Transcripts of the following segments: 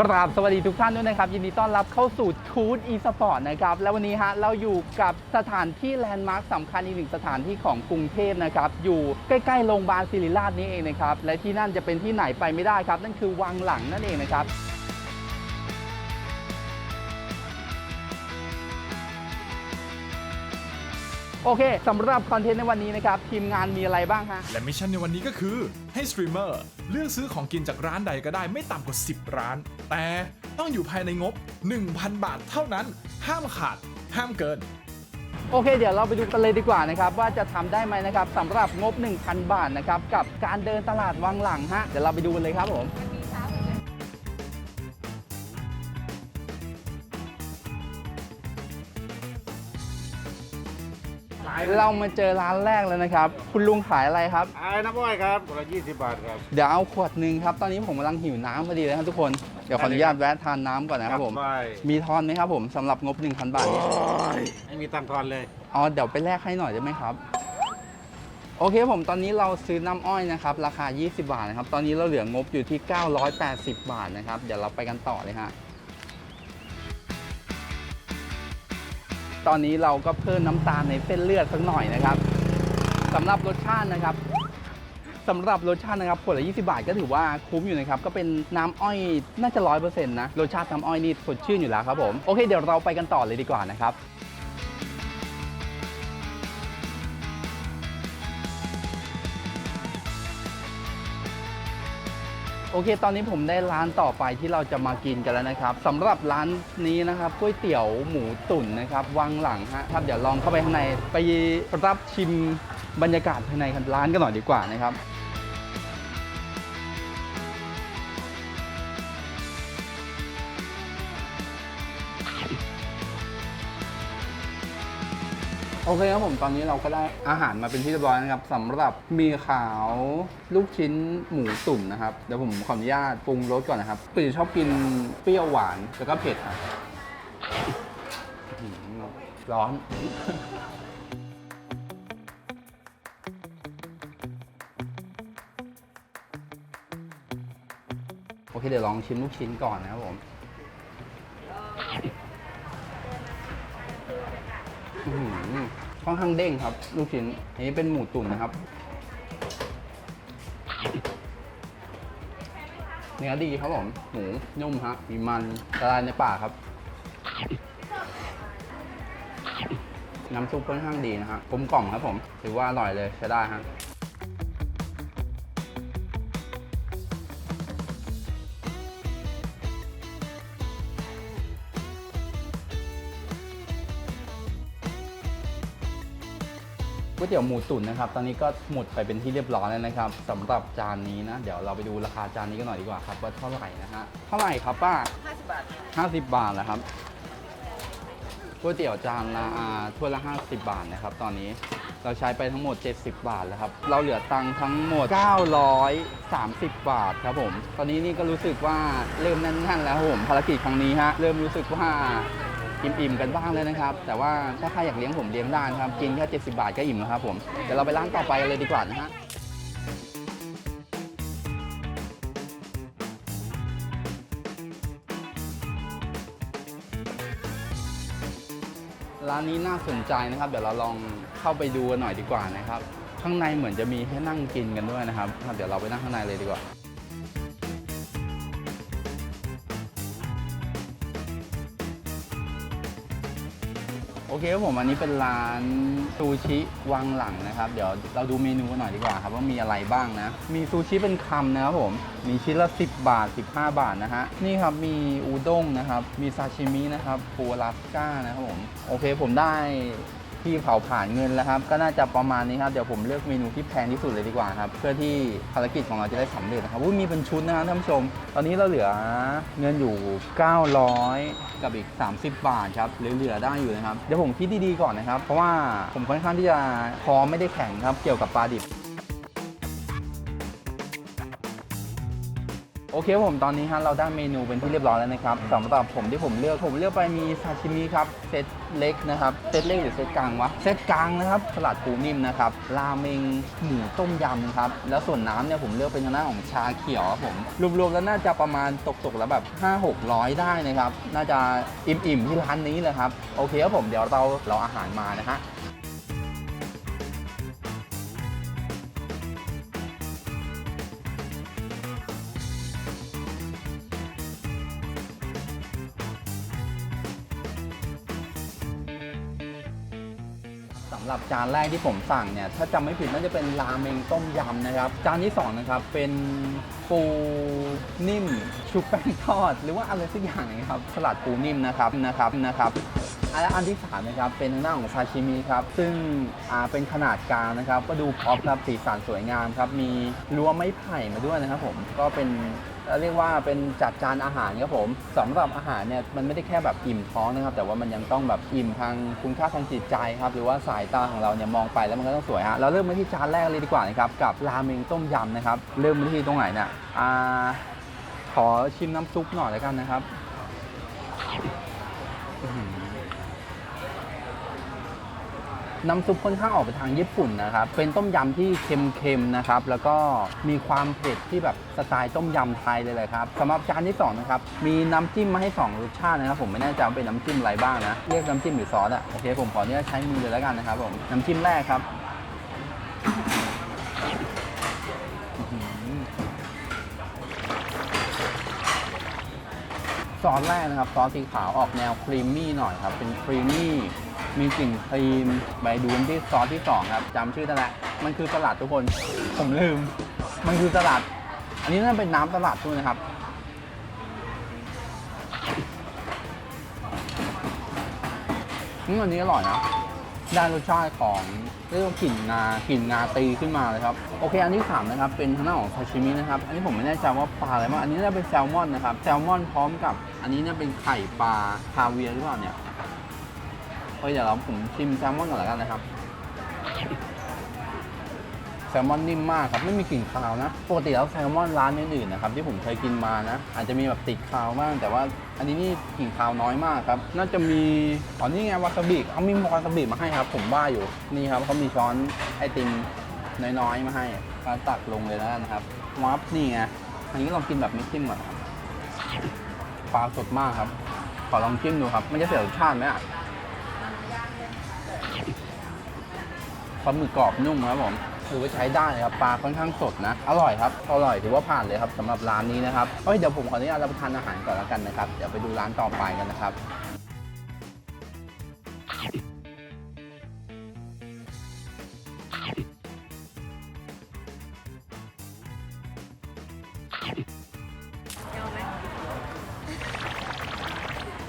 กราบสวัสดีทุกท่านด้วยนะครับ ยินดีต้อนรับเข้าสู่ทูตอีสปอร์ตนะครับ และวันนี้ฮะเราอยู่กับสถานที่แลนด์มาร์คสำคัญอีกหนึ่งสถานที่ของกรุงเทพนะครับ อยู่ใกล้ๆโรงพยาบาลศิริราชนี่เองนะครับ และที่นั่นจะเป็นที่ไหนไปไม่ได้ครับ นั่นคือวังหลังนั่นเองนะครับ โอเคสำหรับคอนเทนต์ในวันนี้นะครับ ทีมงานมีอะไรบ้างฮะ และมิชชั่นในวันนี้ก็คือ ให้สตรีมเมอร์เลือกซื้อของกินจากร้านใดก็ได้ไม่ต่ำกว่า 10 ร้าน แต่ต้องอยู่ภายในงบ 1,000 บาทเท่านั้น ห้ามขาด ห้ามเกิน โอเค เดี๋ยวเราไปดูกันเลยดีกว่านะครับ ว่าจะทำได้ไหมนะครับสำหรับงบ 1,000 บาทนะครับ กับการเดินตลาดวังหลังฮะเดี๋ยวเราไปดูกันเลยครับผม เรามาเจอร้านแรกแล้วนะครับ คุณลุงขายอะไรครับไอ้น้ำอ้อยครับคนละยี่สิบบาทครับ เดี๋ยวเอาขวดหนึ่งครับ ตอนนี้ผมกำลังหิวน้ำพอดีเลยครับทุกคน เดี๋ยวขออนุญาตแวะทานน้ำก่อนนะครับผมไปมีทอนไหมครับผมสำหรับงบ 1,000 บาทนี้ไม่มีตังค์ทอนเลย อ๋อ เดี๋ยวไปแลกให้หน่อยได้ไหมครับ โอเคผมตอนนี้เราซื้อน้ำอ้อยนะครับ ราคา 20 บาทนะครับ ตอนนี้เราเหลืองบอยู่ที่ 980 บาทนะครับ เดี๋ยวเราไปกันต่อเลยฮะ ตอนนี้เราก็เพิ่มน้ำตาลในเส้นเลือดสักหน่อยนะครับสำหรับรสชาตินะครับสำหรับรสชาตินะครับขวดละ 20 บาทก็ถือว่าคุ้มอยู่นะครับ ก็เป็นน้ำอ้อยน่าจะร้อยเปอร์เซ็นต์นะ รสชาติน้ำอ้อยนี่สดชื่นอยู่แล้วครับผม โอเค เดี๋ยวเราไปกันต่อเลยดีกว่านะครับ โอเค ตอนนี้ผมได้ร้านต่อไปที่เราจะมากินกันแล้วนะครับสำหรับร้านนี้นะครับก๋วยเตี๋ยวหมูตุ๋นนะครับวังหลังฮะครับเดี๋ยวลองเข้าไปข้างในไปรับชิมบรรยากาศภายในร้านกันหน่อยดีกว่านะครับ โอเคครับผมตอนนี้เราก็ได้อาหารมาเป็นที่เรียบร้อยนะครับสำหรับมีขาวลูกชิ้นหมูตุ๋นนะครับเดี๋ยวผมขออนุญาตปรุงรสก่อนนะครับปกติชอบกินเปรี้ยวหวานแล้วก็เผ็ดครับร้อนโอเคเดี๋ยวลองชิมลูกชิ้นก่อนนะครับผมอื้อหือ ค่อนข้างเด้งครับ ลูกชิ้นอันนี้เป็นหมูตุ๋นนะครับ เนื้อดีครับผมหมูนุ่มฮะมีมันละลายในปากครับ น้ำซุปค่อนข้างดีนะฮะกลมกล่อมครับผมถือว่าอร่อยเลยใช้ได้ฮะ ก๋วยเตี๋ยวหมูตุ๋นนะครับ ตอนนี้ก็หมดไปเป็นที่เรียบร้อยแล้วนะครับสำหรับจานนี้นะ เดี๋ยวเราไปดูราคาจานนี้กันหน่อยดีกว่าครับว่าเท่าไหร่นะฮะ เท่าไหร่ครับป้า 50 บาท50 บาทแล้วครับ ก๋วยเตี๋ยวจานละอ่าถ้วยละ 50 บาทนะครับ ตอนนี้เราใช้ไปทั้งหมด 70 บาทแล้วครับ เราเหลือตังค์ทั้งหมด 930 บาทครับผม ตอนนี้นี่ก็รู้สึกว่าเริ่มแน่นๆแล้วครับผม ภารกิจครั้งนี้ฮะ เริ่มรู้สึกว่า อิ่มๆกันบ้างแล้วนะครับ แต่ว่าถ้าใครอยากเลี้ยงผมเลี้ยงได้นะครับ กินแค่70 บาทก็อิ่มแล้วครับผมเดี๋ยวเราไปร้านต่อไปกันเลยดีกว่านะฮะร้านนี้น่าสนใจนะครับ เดี๋ยวเราลองเข้าไปดูกันหน่อยดีกว่านะครับ ข้างในเหมือนจะมีให้นั่งกินกันด้วยนะครับ เดี๋ยวเราไปนั่งข้างในเลยดีกว่า โอเคครับผมอันนี้เป็นร้านซูชิวังหลังนะครับ เดี๋ยวเราดูเมนูกันหน่อยดีกว่าครับว่ามีอะไรบ้างนะ มีซูชิเป็นคำนะครับผม มีชิ้นละ 10 บาท 15 บาทนะฮะ นี่ครับมีอูด้งนะครับ มีซาชิมินะครับปูอลาสก้านะครับผม โอเคผมได้ ที่เผาผ่านเงินแล้วครับ ก็น่าจะประมาณนี้ครับ เดี๋ยวผมเลือกเมนูที่แพงที่สุดเลยดีกว่าครับ เพื่อที่ภารกิจของเราจะได้สำเร็จนะครับอุ้ยมีเป็นชุดนะครับท่านผู้ชม ตอนนี้เราเหลือเงินอยู่ 900 กับอีก 30 บาทครับเหลือๆได้อยู่นะครับ เดี๋ยวผมคิดดีๆก่อนนะครับ เพราะว่าผมค่อนข้างที่จะคอไม่ได้แข็งครับ เกี่ยวกับปลาดิบ โอเคผมตอนนี้ฮะเราได้เมนูเป็นที่เรียบร้อยแล้วนะครับสำหรับผมที่ผมเลือกผมเลือกไปมีซาชิมิครับเซตเล็กนะครับเซตเล็กหรือเซตกลางวะเซตกลางนะครับสลัดปูนิ่มนะครับราเมงหมูต้มยำครับแล้วส่วนน้ำเนี่ยผมเลือกเป็นทางด้านของชาเขียวครับผมรวมๆแล้วน่าจะประมาณตกๆแล้วแบบ 5 600 ได้นะครับน่าจะอิ่มๆที่ร้านนี้เลยครับโอเคครับผมเดี๋ยวเราเราอาหารมานะฮะ จานแรกที่ผมสั่งเนี่ยถ้าจำไม่ผิดน่าจะเป็นราเมงต้มยำนะครับ จานที่สองนะครับเป็นปูนิ่ม ชุบแป้งทอด หรือว่าอะไรสักอย่างนะครับสลัดปูนิ่มนะครับนะครับนะครับอันอันที่สามนะครับเป็นทางด้านของซาชิมิครับซึ่งเป็นขนาดกลางนะครับ ก็ดูพร็อพครับสีสันสวยงามครับมีรั้วไม้ไผ่มาด้วยนะครับผมก็เป็น เรียกว่าเป็นจัดจานอาหารครับผมสำหรับอาหารเนี่ยมันไม่ได้แค่แบบอิ่มท้องนะครับ แต่ว่ามันยังต้องแบบอิ่มทางคุณค่าทางจิตใจครับหรือว่าสายตาของเราเนี่ยมองไปแล้วมันก็ต้องสวยฮะเราเริ่มมาที่จานแรกเลยดีกว่านะครับกับราเมงต้มยำนะครับเริ่มมาที่ตรงไหนเนี่ยอ่าขอชิมน้ำซุปหน่อยแล้วกันนะครับ น้ำซุปค่อนข้างออกไปทางญี่ปุ่นนะครับ เป็นต้มยำที่เค็มๆนะครับ แล้วก็มีความเผ็ดที่แบบสไตล์ต้มยำไทยเลยแหละครับสำหรับจานที่สองนะครับ มีน้ำจิ้มมาให้ 2รสชาตินะครับ ผมไม่แน่ใจว่าเป็นน้ำจิ้มอะไรบ้างนะ เรียกน้ำจิ้มหรือซอสอะโอเค ผมขออนุญาตใช้มือเลยแล้วกันนะครับผม น้ำจิ้มแรกครับซอสแรกนะครับซอสสีขาวออกแนวครีมมี่หน่อยครับ เป็นครีมมี่ มีกลิ่นครีมไปดูนที่ซอสที่สองครับจำชื่อได้แล้วมันคือสลัดทุกคนผมลืม มันคือสลัด อันนี้น่าเป็นน้ำสลัดด้วยนะครับ อืมอันนี้อร่อยนะได้รสชาติของเรียกว่ากลิ่นงากลิ่นงาตีขึ้นมาเลยครับโอเค อันที่สามนะครับเป็นทางด้านของซาชิมินะครับ อันนี้ผมไม่แน่ใจว่าปลาอะไรบ้างอันนี้น่าเป็นแซลมอนนะครับแซลมอนพร้อมกับ อันนี้น่าเป็นไข่ปลาคาเวียร์หรือเปล่าเนี่ย เฮ้ยเดี๋ยวเราผมชิมแซลมอนก่อนแล้วกันนะครับ แซลมอนนิ่มมากครับไม่มีกลิ่นคาวนะ ปกติแล้วแซลมอนร้านอื่นๆนะครับที่ผมเคยกินมานะ อาจจะมีแบบติดคาวบ้างแต่ว่าอันนี้นี่กลิ่นคาวน้อยมากครับ น่าจะมีอ๋อนี่ไงวาซาบิเขามีวาซาบิมาให้ครับ ผมว่าอยู่นี่ครับเขามีช้อนไอติมน้อยๆมาให้ก็ตักลงเลยแล้วกันครับวับนี่ไงอันนี้ลองกินแบบไม่จิ้มก่อนครับปลาสดมากครับ ขอลองจิ้มดูครับ มันจะเสียรสชาติไหมอะ ปลาหมึกกรอบนุ่มครับผมถือว่าใช้ได้เลยครับปลาค่อนข้างสดนะ อร่อยครับอร่อยถือว่าผ่านเลยครับสำหรับร้านนี้นะครับเอ้ยเดี๋ยวผมขออนุญาตรับประทานอาหารก่อนแล้วกันนะครับเดี๋ยวไปดูร้านต่อไปกันนะครับยอมไหม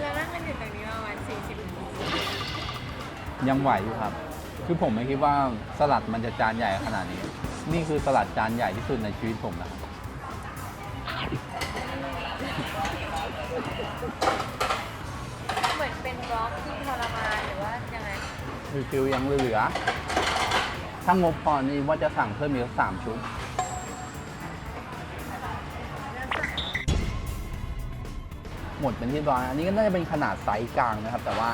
เรานั่งกันอยู่ตรงนี้ประมาณ40นาทียังไหวอยู่ครับ คือผมไม่คิดว่าสลัดมันจะจานใหญ่ขนาดนี้ นี่คือสลัดจานใหญ่ที่สุดในชีวิตผมนะครับเหมือนเป็นบล็อกที่ทรมานหรือว่ายังไงรีฟิลยังเหลือ ถ้างบพอนี่ว่าจะสั่งเพิ่มอีกสักสามชุด หมดเป็นที่เรียบร้อยอันนี้ก็น่าจะเป็นขนาดไซส์กลางนะครับ แต่ว่า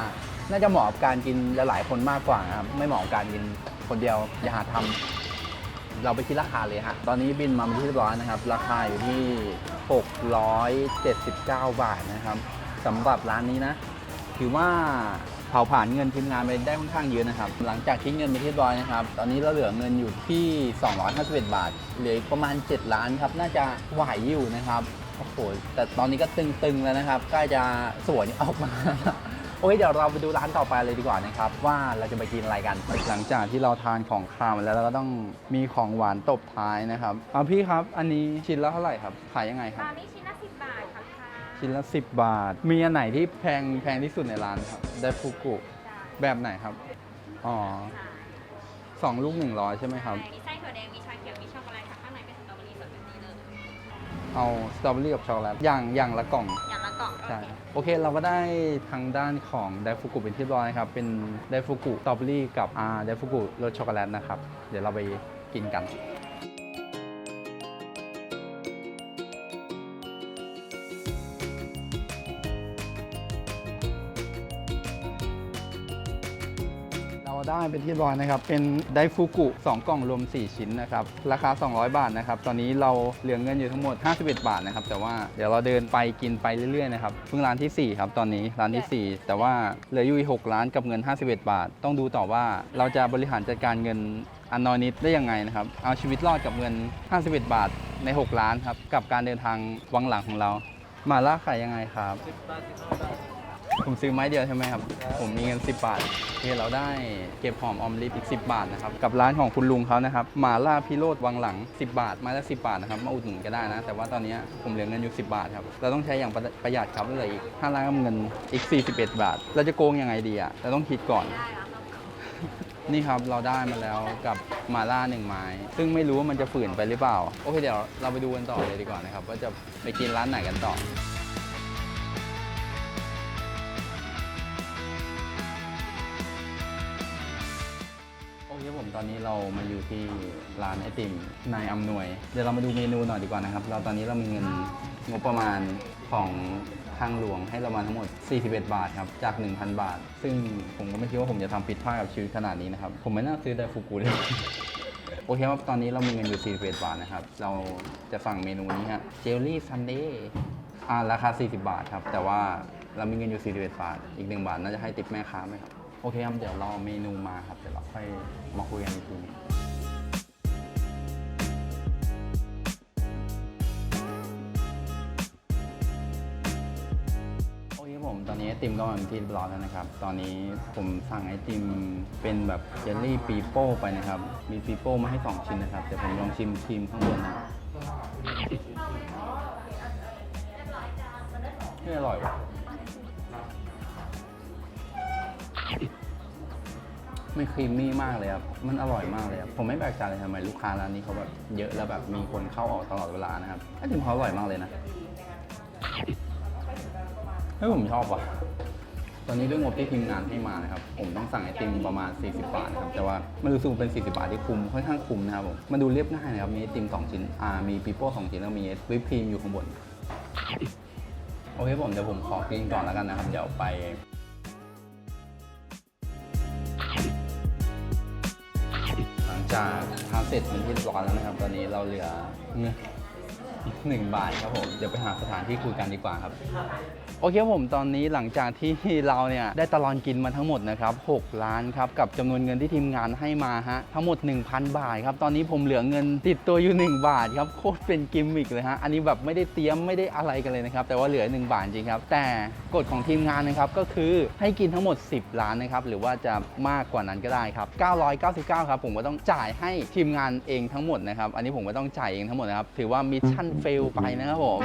น่าจะเหมาะกับการกินหลายๆคนมากกว่าครับไม่เหมาะกับการกินคนเดียวอย่าหาทำเราไปคิดราคาเลยฮะตอนนี้บินมาเป็นที่เรียบร้อยนะครับ ราคาอยู่ที่ 679 บาทนะครับสำหรับร้านนี้นะ ถือว่าเผาผ่านเงินทีมงานไปได้ค่อนข้างเยอะนะครับ หลังจากคิดเงินไปที่เรียบร้อยนะครับ ตอนนี้เราเหลือเงินอยู่ที่ 251 บาท เหลืออีกประมาณ 7 ล้านครับ น่าจะไหวอยู่นะครับ โอ้โห แต่ตอนนี้ก็ตึงๆแล้วนะครับ ใกล้จะสวยออกมา เคเดี๋ยวเราไปดูร้านต่อไปเลยดีกว่านะครับ ว่าเราจะไปกินอะไรกัน หลังจากที่เราทานของคาวมาแล้วเราก็ต้องมีของหวานตบท้ายนะครับเอาพี่ครับ อันนี้ชิ้นละเท่าไหร่ครับขายยังไงครับ ตอนนี้ชิ้นละ10บาทค่ะค่ะชิ้นละ 10 บาท มีอันไหนที่แพงแพงที่สุดในร้านครับไดฟูกุแบบไหนครับ อ๋อสองลูกหนึ่งร้อยใช่ไหมครับ มีไส้ถั่วแดงมีชาเขียวมีช็อกโกแลตค่ะข้างในเป็นสตรอเบอรี่สดแบบนี้เลยเอาสตรอเบอรี่กับช็อกโกแลตอย่างอย่างละกล่อง อย่างละ กล่อง ใช่โอเคเราก็ได้ทางด้านของไดฟุกุเป็นที่เรียบร้อยนะครับ เป็นไดฟุกุตรอเบอรี่กับอ่าไดฟุกุรสช็อกโกแลตนะครับ เดี๋ยวเราไปกินกัน ได้เป็นที่เรียบร้อยนะครับ เป็นไดฟูกุ2กล่องรวม 4 ชิ้นนะครับ ราคา 200 บาทนะครับ ตอนนี้เราเหลือเงินอยู่ทั้งหมด 51 บาทนะครับ แต่ว่าเดี๋ยวเราเดินไปกินไปเรื่อยๆนะครับ เพิ่งร้านทีสี่4 ครับ ตอนนี้ร้านทีสี่ 4 แต่ว่าเหลืออยู่อีก6ร้านกับเงิน 51 บาท ต้องดูต่อว่าเราจะบริหารจัดการเงินอันน้อยนิดได้ยังไงนะครับ เอาชีวิตรอดกับเงิน 51 บาทใน 6 ล้านครับ กับการเดินทางวังหลังของเรา มาล่าขายยังไงครับ ผมซื้อไม้เดียวใช่ไหมครับ ผมมีเงิน 10 บาทที่เราได้เก็บหอมออมริบอีก 10 บาทนะครับ กับร้านของคุณลุงเขานะครับหมาล่าพิโรธวังหลัง 10 บาทไม้ละ 10 บาทนะครับ มาอุดหนุนก็ได้นะ แต่ว่าตอนนี้ผมเหลือเงินอยู่ 10 บาทครับ เราต้องใช้อย่างประประหยัดครับเหลืออีก5ล้านกับเงินอีก 41 บาท เราจะโกงยังไงดีอะเราต้องคิดก่อน นี่ครับเราได้มาแล้วกับหมาล่าหนึ่งไม้ ซึ่งไม่รู้ว่ามันจะฝืนไปหรือเปล่า โอเคเดี๋ยวเราไปดูกันต่อเลยดีกว่านะครับว่าจะไปกินร้านไหนกันต่อ ตอนนี้เรามาอยู่ที่ร้านไอติมนายอำนวย เดี๋ยวเรามาดูเมนูหน่อยดีกว่านะครับ เราตอนนี้เรามีเงินงบประมาณของทางหลวงให้เรามาทั้งหมด 41 บาทครับ จาก 1,000 บาท ซึ่งผมก็ไม่คิดว่าผมจะทำผิดพลาดกับชีวิตขนาดนี้นะครับ ผมไม่น่าซื้อไดฟูกุเลย โอเคครับ ตอนนี้เรามีเงินอยู่ 41 บาทนะครับ เราจะสั่งเมนูนี้ฮะ เจลลี่ซันเดย์ อ่า ราคา 40 บาทครับ แต่ว่าเรามีเงินอยู่ 41 บาท อีก 1 บาทน่าจะให้ติปแม่ค้าไหมครับ โอเคครับ เดี๋ยวรอเมนูมาครับ เดี๋ยวเราค่อยมาคุยกันอีกทีนึงโอเคผม ตอนนี้ไอติมก็มาเป็นที่เรียบร้อยแล้วนะครับ ตอนนี้ผมสั่งไอติมเป็นแบบเจลลี่ปีโป้ไปนะครับ มีปีโป้มาให้ 2 ชิ้นนะครับ เดี๋ยวผมลองชิมครีมข้างบนนะไม่อร่อยว่ะ มันครีมมี่มากเลยครับ มันอร่อยมากเลยครับ ผมไม่แปลกใจเลยทำไมลูกค้าร้านนี้เขาแบบเยอะแล้วแบบมีคนเข้าออกตลอดเวลานะครับไอติมเขาอร่อยมากเลยนะเฮ้ยผมชอบว่ะ ตอนนี้ด้วยงบที่ทีมงานให้มานะครับ ผมต้องสั่งไอติมประมาณ 40 บาทนะครับ แต่ว่ามันรู้สึกเป็น 40 บาทที่คุ้ม ค่อนข้างคุ้มนะครับผม มันดูเรียบง่ายนะครับ มีไอติม 2 ชิ้น อ่า มีปีโป้2ชิ้นแล้วมีวิปครีมอยู่ข้างบน โอเคผมเดี๋ยวผมขอกินก่อนแล้วกันนะครับ เดี๋ยวไป จากทานเสร็จเป็นที่เรียบร้อยแล้วนะครับ ตอนนี้เราเหลือเงินหนึ่งบาทครับผม เดี๋ยวไปหาสถานที่คุยกันดีกว่าครับโอเคผมตอนนี้หลังจากที่เราเนี่ยได้ตลอดกินมาทั้งหมดนะครับ 6 ล้านครับกับจำนวนเงินที่ทีมงานให้มาฮะทั้งหมด 1,000 บาทครับตอนนี้ผมเหลือเงินติดตัวอยู่ 1 บาทครับโคตรเป็นกิมมิกเลยฮะอันนี้แบบไม่ได้เตรียมไม่ได้อะไรกันเลยนะครับแต่ว่าเหลือ 1 บาทจริงครับแต่กฎของทีมงานนะครับก็คือให้กินทั้งหมด 10 ล้านนะครับหรือว่าจะมากกว่านั้นก็ได้ครับ999ครับผมก็ต้องจ่ายให้ทีมงานเองทั้งหมดนะครับอันนี้ผมก็ต้องจ่ายเองทั้งหมดนะครับถือว่ามิชชั่นเฟลไปนะครับผม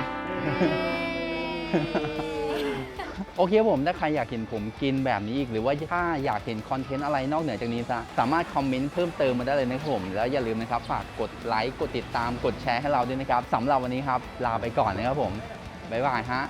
โอเคครับผมถ้าใครอยากเห็นผมกินแบบนี้อีก หรือว่าถ้าอยากเห็นคอนเทนต์อะไรนอกเหนือจากนี้ซะสามารถคอมเมนต์เพิ่มเติมมาได้เลยนะครับผม แล้วอย่าลืมนะครับฝากกดไลค์กดติดตามกดแชร์ให้เราด้วยนะครับสำหรับวันนี้ครับลาไปก่อนนะครับผมบ๊ายบายฮะ